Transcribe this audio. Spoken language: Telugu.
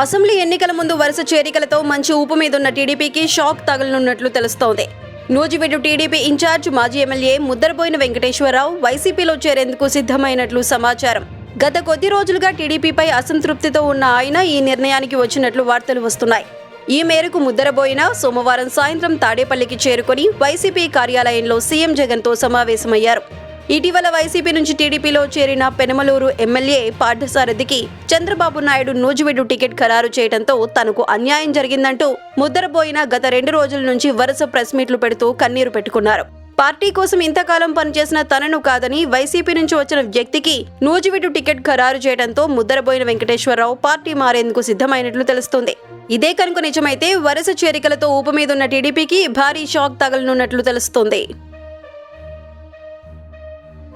అసెంబ్లీ ఎన్నికల ముందు వరుస చేరికలతో మంచి ఊపు మీదున్న టీడీపీకి షాక్ తగలనున్నట్లు తెలుస్తోంది. నూజివీడు టీడీపీ ఇన్ఛార్జ్ మాజీ ఎమ్మెల్యే ముద్దరబోయిన వెంకటేశ్వరరావు వైసీపీలో చేరేందుకు సిద్ధమైనట్లు సమాచారం. గత కొద్ది రోజులుగా టీడీపీపై అసంతృప్తితో ఉన్న ఆయన ఈ నిర్ణయానికి వచ్చినట్లు వార్తలు వస్తున్నాయి. ఈ మేరకు ముద్దరబోయిన సోమవారం సాయంత్రం తాడేపల్లికి చేరుకొని వైసీపీ కార్యాలయంలో సీఎం జగన్తో సమావేశమయ్యారు. ఇటీవల వైసీపీ నుంచి టీడీపీలో చేరిన పెనమలూరు ఎమ్మెల్యే పార్థసారథికి చంద్రబాబు నాయుడు నూజివీడు టికెట్ ఖరారు చేయడంతో తనకు అన్యాయం జరిగిందంటూ ముద్దరబోయిన గత రెండు రోజుల నుంచి వరుస ప్రెస్ మీట్లు పెడుతూ కన్నీరు పెట్టుకున్నారు. పార్టీ కోసం ఇంతకాలం పనిచేసిన తనను కాదని వైసీపీ నుంచి వచ్చిన వ్యక్తికి నూజివీడు టికెట్ ఖరారు చేయడంతో ముద్దరబోయిన వెంకటేశ్వరరావు పార్టీ మారేందుకు సిద్ధమైనట్లు తెలుస్తుంది. ఇదే కనుక నిజమైతే వరుస చేరికలతో ఊపు మీదున్న టీడీపీకి భారీ షాక్ తగలనున్నట్లు తెలుస్తోంది.